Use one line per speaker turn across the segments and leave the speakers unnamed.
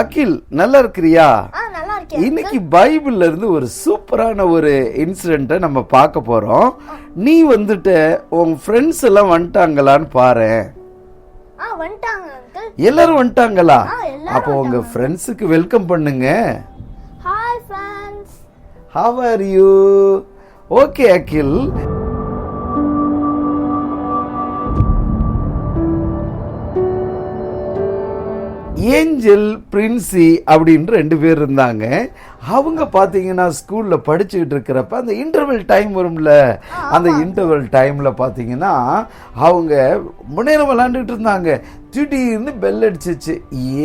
அகில் நல்லா இருக்கிறியா இன்னைக்கு பைபிள்ல இருந்து ஒரு சூப்பரான ஒரு இன்சிடென்ட்டை நம்ம பார்க்க போறோம். நீ வந்துட்டு உன் ஃப்ரெண்ட்ஸ் எல்லாம் வந்துட்டாங்களான்னு பாரு. எல்லாரும் வந்துட்டாங்களா? அப்போ உங்க ஃப்ரெண்ட்ஸுக்கு வெல்கம் பண்ணுங்க.
Hi friends
how are you okay Akhil. Angel Princy அப்படின்னு ரெண்டு பேர் இருந்தாங்க. அவங்க பார்த்தீங்கன்னா ஸ்கூலில் படிச்சுக்கிட்டு இருக்கிறப்ப அந்த இன்டர்வல் டைம் வரும்ல அந்த இன்டர்வல் டைமில் பார்த்தீங்கன்னா அவங்க நேரம் விளாண்டுட்டு இருந்தாங்க. திடீர்னு பெல் அடிச்சிச்சு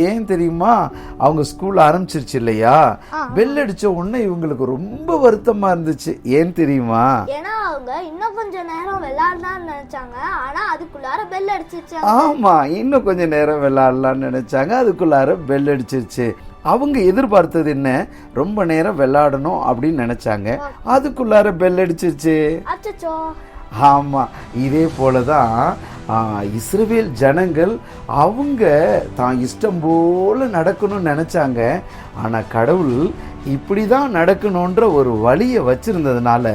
ஏன் தெரியுமா? அவங்க ஸ்கூல் ஆரம்பிச்சிருச்சு இல்லையா? பெல் அடிச்ச உடனே இவங்களுக்கு ரொம்ப வருத்தமா இருந்துச்சு. ஏன் தெரியுமா?
அவங்க இன்னும் கொஞ்சம் நேரம் விளையாடலாம்னு நினைச்சாங்க. ஆனா அதுக்குள்ளார பெல் அடிச்சிச்சு
ஆமா இன்னும் கொஞ்ச நேரம் விளையாடலாம்னு நினைச்சாங்க. அதுக்குள்ளார பெல் அடிச்சிருச்சு. அவங்க எதிர்பார்த்தது என்ன? ரொம்ப நேரம் விளையாடணும் அப்படின்னு நினைச்சாங்க. அதுக்குள்ளார பெல் அடிச்சிருச்சு.
அச்சச்சோ.
ஆமா இதே போல தான் இஸ்ரவேல் ஜனங்கள் அவங்க தான் இஷ்டம் போல நடக்கணும்னு நினைச்சாங்க. ஆனா கடவுள் இப்படி தான் நடக்கணுன்ற ஒரு வழியை வச்சிருந்ததுனால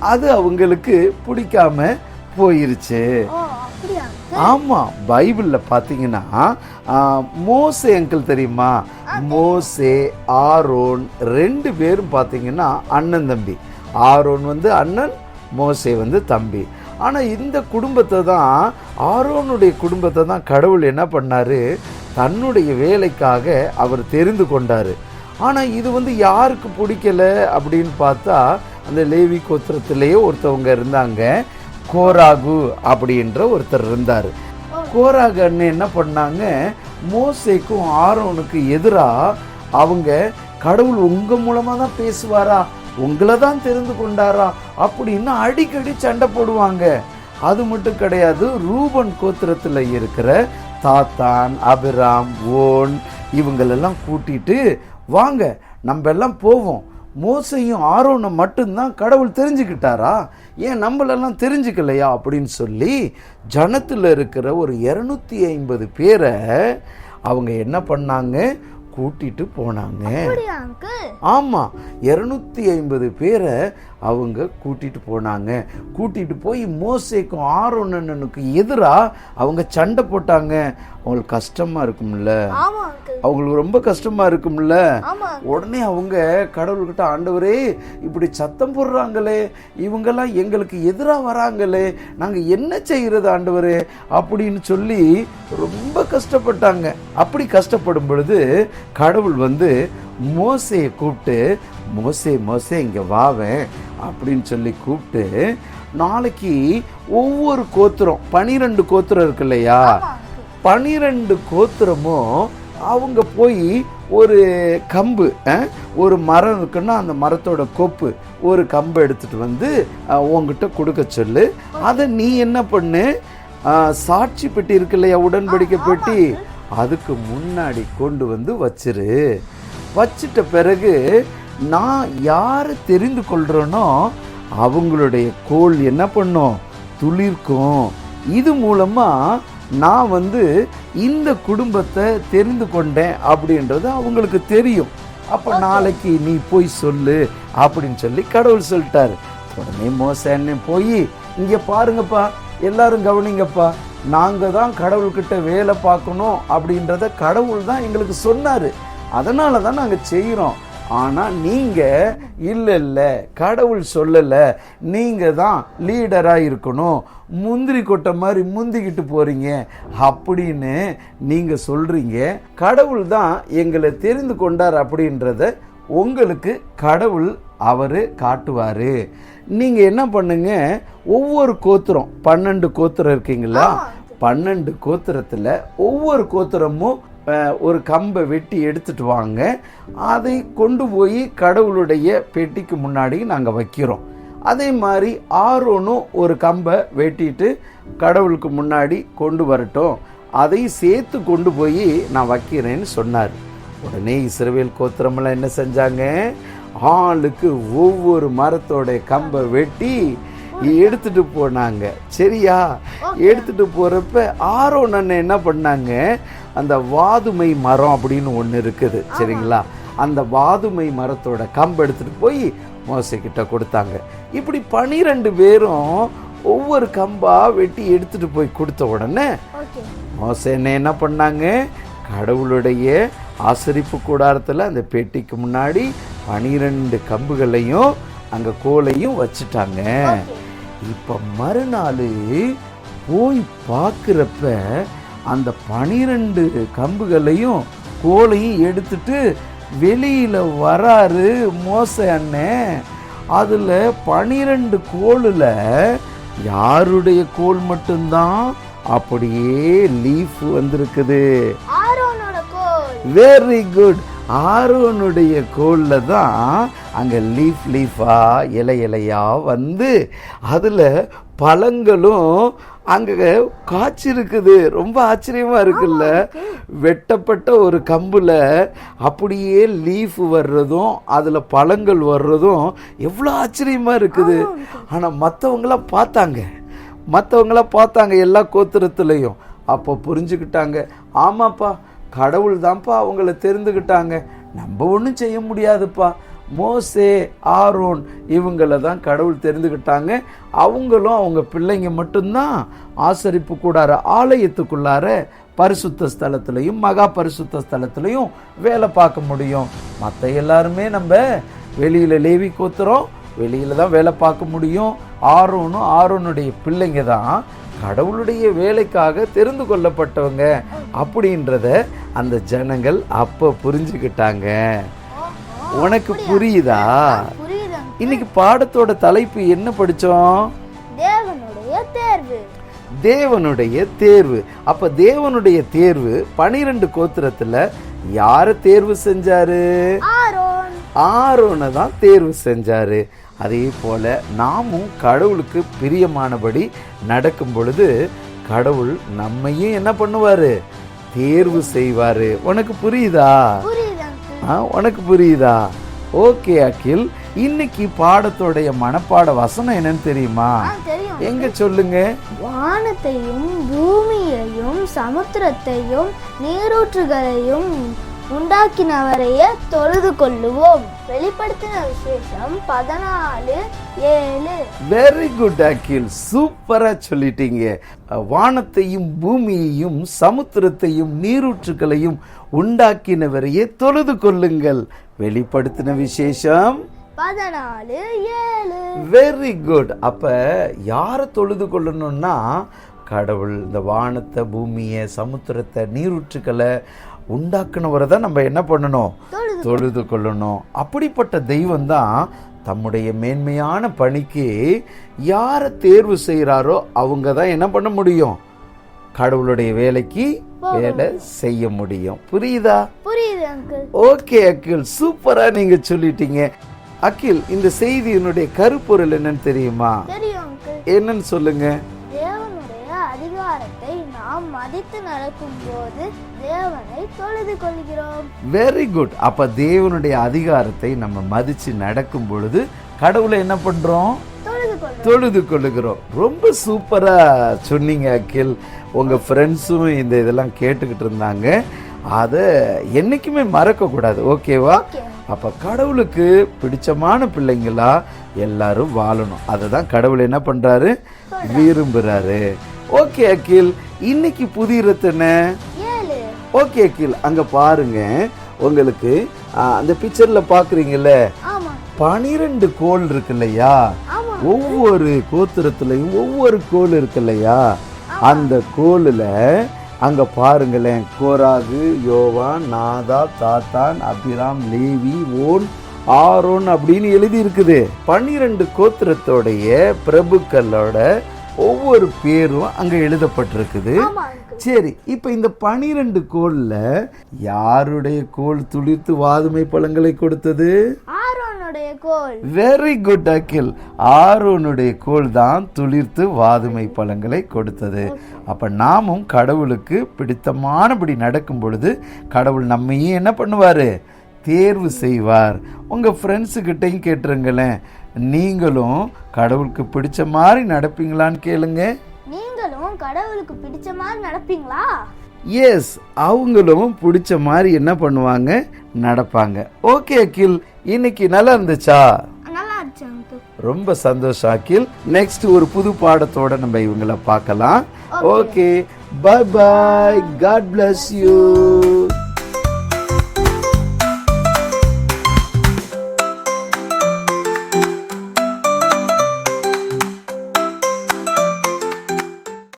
அது அவங்களுக்கு பிடிக்காம போயிருச்சு.
ஓ அப்படியா?
ஆமா பைபிள்ல பாத்தீங்கன்னா ஆ, மோசே அங்கிள் தெரியுமா? மோசே ஆரோன் ரெண்டு பேரும் பாத்தீங்கன்னா அண்ணன் தம்பி. ஆரோன் வந்து அண்ணன் மோசே வந்து தம்பி. ஆனா இந்த குடும்பத்தை தான் ஆரோனுடைய குடும்பத்தை தான் கடவுள் என்ன பண்ணாரு? தன்னுடைய வேலைக்காக அவர் தெரிந்து கொண்டாரு. ஆனா இது வந்து யாருக்கு பிடிக்கல அப்படின்னு பார்த்தா அந்த லேவி கோத்திரத்திலேயே ஒருத்தவங்க இருந்தாங்க. கோராகு அப்படின்ற ஒருத்தர் இருந்தார். கோராகு அண்ணன் என்ன பண்ணாங்க? மோசேக்கும் ஆரோனுக்கு எதிராக அவங்க கடவுள் உங்கள் மூலமாக தான் பேசுவாரா? உங்களை தான் தெரிந்து கொண்டாரா? அப்படின்னு அடிக்கடி சண்டை போடுவாங்க. அது மட்டும் கிடையாது ரூபன் கோத்திரத்தில் இருக்கிற தாத்தான் அபிராம் ஓன் இவங்களெல்லாம் கூட்டிட்டு வாங்க நம்ம எல்லாம் போவோம். மோசையும் ஆரோனை மட்டும்தான் கடவுள் தெரிஞ்சுக்கிட்டாரா? ஏன் நம்மளெல்லாம் தெரிஞ்சுக்கலையா? அப்படின்னு சொல்லி ஜனத்தில் இருக்கிற ஒரு இரநூத்தி ஐம்பது பேரை அவங்க என்ன பண்ணாங்க? கூட்டிட்டு போனாங்க.
அப்படியா அங்கிள்?
ஆமா இருநூத்தி ஐம்பது பேரை அவங்க கூட்டிட்டு போனாங்க. கூட்டிட்டு போய் மோசேக்கும் ஆரோனனுக்கு எதிரா அவங்க சண்டை போட்டாங்க. அவங்களுக்கு கஷ்டமா இருக்கும்ல. அவங்களுக்கு ரொம்ப கஷ்டமா இருக்கும்ல. உடனே அவங்க கடவுள்கிட்ட ஆண்டவரே இப்படி சத்தம் போடுறாங்களே. இவங்கெல்லாம் எங்களுக்கு எதிராக வராங்களே. நாங்கள் என்ன செய்யறது ஆண்டவரே? அப்படின்னு சொல்லி ரொம்ப கஷ்டப்பட்டாங்க. அப்படி கஷ்டப்படும் பொழுது கடவுள் வந்து மோசையை கூப்பிட்டு மோசே மோசே இங்கே வாவேன் அப்படின்னு சொல்லி கூப்பிட்டு நாளைக்கு ஒவ்வொரு கோத்திரம் பனிரெண்டு கோத்திரம் இருக்கு இல்லையா? பனிரெண்டு கோத்திரமும் அவங்க போய் ஒரு கம்பு ஒரு மரம் இருக்குன்னா அந்த மரத்தோட கொப்பு ஒரு கம்பை எடுத்துட்டு வந்து உன்கிட்ட கொடுக்க சொல்லு. அதை நீ என்ன பண்ணு? சாட்சி பெட்டி இருக்கு இல்லையா உடன்படிக்கை பெட்டி? அதுக்கு முன்னாடி கொண்டு வந்து வச்சிரு. வச்சிட்ட பிறகு நான் யாரை தெரிந்து கொள்றேனோ அவங்களுடைய கோல் என்ன பண்ணும்? துளிர்க்கும். இது மூலமா நான் வந்து இந்த குடும்பத்தை தெரிந்து கொண்டேன் அப்படின்றது அவங்களுக்கு தெரியும். அப்ப நாளைக்கு நீ போய் சொல்லு அப்படின்னு சொல்லி கடவுள் சொல்லிட்டாரு. உடனே மோசன்னு போய் இங்க பாருங்கப்பா எல்லாரும் கவனிங்கப்பா நாங்க தான் கடவுள்கிட்ட வேலை பார்க்கணும் அப்படின்றத கடவுள் தான் எங்களுக்கு சொன்னாரு. அதனால தான் நாங்க செய்கிறோம் ஆனா நீங்க இல்ல இல்ல கடவுள் சொல்லல. நீங்க தான் லீடரா இருக்கணும். முந்திரி கொட்டை மாதிரி முந்திக்கிட்டு போறீங்க. அப்படின்னு நீங்க சொல்றீங்க. கடவுள் தான் எங்களை தெரிந்து கொண்டார் அப்படின்றத உங்களுக்கு கடவுள் அவரு காட்டுவாரு. நீங்க என்ன பண்ணுங்க? ஒவ்வொரு கோத்திரம் பன்னெண்டு கோத்திரம் இருக்கீங்களா? பன்னெண்டு கோத்திரத்துல ஒவ்வொரு கோத்திரமும் ஒரு கம்பை வெட்டி எடுத்துட்டு வாங்க. அதை கொண்டு போய் கடவுளுடைய பெட்டிக்கு முன்னாடி நாங்கள் வைக்கிறோம். அதே மாதிரி ஆரோனும் ஒரு கம்பை வெட்டிட்டு கடவுளுக்கு முன்னாடி கொண்டு வரட்டும். அதை சேர்த்து கொண்டு போய் நான் வைக்கிறேன்னு சொன்னார். உடனே இஸ்ரவேல் கோத்திரமெல்லாம் என்ன செஞ்சாங்க? ஆளுக்கு ஒவ்வொரு மரத்தோட கம்பை வெட்டி எடுத்துட்டு போனாங்க. சரியா? எடுத்துட்டு போறப்ப ஆரோன் அண்ணன் என்ன பண்ணாங்க? அந்த வாதுமை மரம் அப்படின்னு ஒன்று இருக்குது சரிங்களா? அந்த வாதுமை மரத்தோட கம்பு எடுத்துட்டு போய் மோசை கிட்ட கொடுத்தாங்க. இப்படி பனிரெண்டு பேரும் ஒவ்வொரு கம்பா வெட்டி எடுத்துட்டு போய் கொடுத்த உடனே மோசே என்ன என்ன பண்ணாங்க? கடவுளுடைய ஆசரிப்பு கூடாரத்தில் அந்த பெட்டிக்கு முன்னாடி பனிரெண்டு கம்புகளையும் அங்கே கோலையும் வச்சுட்டாங்க. இப்போ மறுநாள் போய் பார்க்குறப்ப அந்த பனிரெண்டு கம்புகளையும் கோலையும் எடுத்துட்டு வெளியில் வராரு மோச அண்ணன் அதில் பனிரெண்டு கோலில் யாருடைய கோல் மட்டும்தான்? அப்படியே லீஃப் வந்திருக்குது. வெரி குட் ஆரோனுடைய கோல்ல தான் அங்கே லீஃப் லீஃபா இலை இலையா வந்து அதில் பழங்களும் அங்கே காய்ச்சிருக்குது ரொம்ப ஆச்சரியமா இருக்குல்ல? வெட்டப்பட்ட ஒரு கம்புல அப்படியே லீஃப் வர்றதும் அதில் பழங்கள் வர்றதும் எவ்வளோ ஆச்சரியமா இருக்குது. ஆனால் மற்றவங்களாம் பார்த்தாங்க. மற்றவங்களாம் பார்த்தாங்க எல்லா கோத்திரத்துலேயும். அப்போ புரிஞ்சுக்கிட்டாங்க. ஆமாப்பா கடவுள் தான்ப்பா அவங்கள தெரிந்துக்கிட்டாங்க நம்ம ஒன்றும் செய்ய முடியாதுப்பா. மோசே ஆரோன் இவங்கள தான் கடவுள் தெரிந்துக்கிட்டாங்க அவங்களும் அவங்க பிள்ளைங்க மட்டும்தான் ஆசரிப்பு கூடார ஆலயத்துக்குள்ளார பரிசுத்த ஸ்தலத்துலையும் மகா பரிசுத்த ஸ்தலத்துலையும் வேலை பார்க்க முடியும். மற்ற எல்லாருமே நம்ம வெளியில் லேவி கோத்துறோம் வெளியில் தான் வேலை பார்க்க முடியும். ஆரோனும் ஆரோனுடைய பிள்ளைங்க தான் கடவுளுடைய வேலைக்காக தெரிந்து கொள்ளப்பட்டவங்க. அப்படின்றத அந்த ஜனங்கள் அப்போ புரிஞ்சுக்கிட்டாங்க உனக்கு புரியுதா? இன்னைக்கு பாடத்தோட தலைப்பு என்ன படிச்சோம்?
தேவனுடைய தேர்வு.
தேவனுடைய தேர்வு. அப்ப தேவனுடைய தேர்வு பனிரெண்டு கோத்திரத்துல யாரை தேர்வு செஞ்சாரு?
ஆரோன்.
தான் தேர்வு செஞ்சாரு. அதே போல நாமும் கடவுளுக்கு பிரியமானபடி நடக்கும் பொழுது கடவுள் நம்மையும் என்ன பண்ணுவாரு? தேர்வு செய்வாரு. உனக்கு புரியுதா. உனக்கு புரியுதா? ஓகே அகில். இன்னைக்கு பாடத்தோடைய மனப்பாட வசனம் என்னன்னு தெரியுமா. எங்க சொல்லுங்க?
வானத்தையும் பூமியையும் சமுத்திரத்தையும் நீரூற்றுகளையும் உண்டாக்கினவரையே தொழுது கொள்ளுவோம். வெளிப்படுத்தின விசேஷம் பதினாலு ஏழு.
வெரி குட் அகில் சூப்பரா சொல்லிட்டீங்க. வானத்தையும் பூமியையும் சமுத்திரத்தையும் நீரூற்றுகளையும் உண்டாக்கினவரையே தொழுது கொள்ளுங்கள். வெளிப்படுத்தின விசேஷம்?
பதினாலு ஏழு.
வெரி குட் அப்ப யாரை தொழுது கொள்ளணும்னா கடவுள் இந்த வானத்தை பூமியை சமுத்திரத்தை நீரூற்றுக்களை உண்டாக்குனவரை தான் நம்ம என்ன பண்ணணும்?
தொழுது
கொள்ளணும். அப்படிப்பட்ட தெய்வம் தான் தம்முடைய மேன்மையான பணிக்கு யாரை தேர்வு செய்கிறாரோ அவங்க தான் என்ன பண்ண முடியும்? கடவுளுடைய வேலைக்கு வேலை செய்ய முடியும். புரியுதா? ஓகே அகில். சூப்பரா நீங்க சொல்லிட்டீங்க. அகில் இந்த செய்தியினுடைய கருப்பொருள் என்னன்னு தெரியுமா? என்னன்னு சொல்லுங்க.
அதிகாரத்தை நாம் மதித்து நடக்கும்போது தேவனை தொழுது கொள்கிறோம்.
வெரி குட் அப்ப தேவனுடைய அதிகாரத்தை நம்ம மதிச்சு நடக்கும் பொழுது கடவுளை என்ன பண்றோம்?
தொழுது
கொள்ளுகிறோம். ரொம்ப சூப்பரா சொன்னீங்க அகில். உங்க ஃப்ரெண்ட்ஸும் இந்த இதெல்லாம் கேட்டுக்கிட்டு இருந்தாங்க. அதை என்னைக்குமே மறக்க கூடாது ஓகேவா
ஓகே
அப்ப கடவுளுக்கு பிடிச்சமான பிள்ளைங்களா எல்லாரும் வாழணும். அதை தான் கடவுள் என்ன பண்றாரு? விரும்புறாரு. ஓகே அகில். இன்னைக்கு புதிய ரத்தன ஓகே அகில். அங்க பாருங்க. உங்களுக்கு அந்த பிக்சர்ல பாக்குறீங்கல்ல? பனிரெண்டு கோல் இருக்கு இல்லையா? ஒவ்வொரு கோத்திரத்துலயும் ஒவ்வொரு கோல் இருக்கு இல்லையா? அந்த கோலில் அங்க பாருங்களேன். கோராகு யோவான் நாதா Dathan Abiram Levi On Aaron அப்படின்னு எழுதி இருக்குது. பன்னிரண்டு கோத்திரத்தோடைய பிரபுக்களோட ஒவ்வொரு பேரும் அங்க எழுதப்பட்டிருக்குது. சரி இப்போ இந்த பனிரெண்டு கோல்ல யாருடைய கோல் துளிர்த்து வாதுமை பழங்களை கொடுத்தது? Very good Akhil. ஆரோனுடைய கோல் தான் துளிர்த்து வாதுமை பழங்களை கொடுத்தது. அப்ப நாமும் கடவுளுக்கு பிடித்தமானபடி நடக்கும் பொழுது கடவுள் நம்மையும் என்ன பண்ணுவாரு? தேர்வு செய்வார். உங்கள் ஃப்ரெண்ட்ஸுக்கிட்டையும் கேட்டுருங்களேன். நீங்களும் கடவுளுக்கு பிடிச்ச மாதிரி நடப்பீங்களான்னு கேளுங்க.
நீங்களும் கடவுளுக்கு பிடிச்ச மாதிரி நடப்பீங்களா?
எஸ் அவங்களும் பிடிச்ச மாதிரி என்ன பண்ணுவாங்க? நடப்பாங்க. ஓகே அகில். இன்னைக்கு நல்லா இருந்துச்சா? ரொம்ப சந்தோஷம் அகில். நெக்ஸ்ட் ஒரு புது பாடத்தோட நம்ம இவங்கள பார்க்கலாம். Okay bye bye God bless you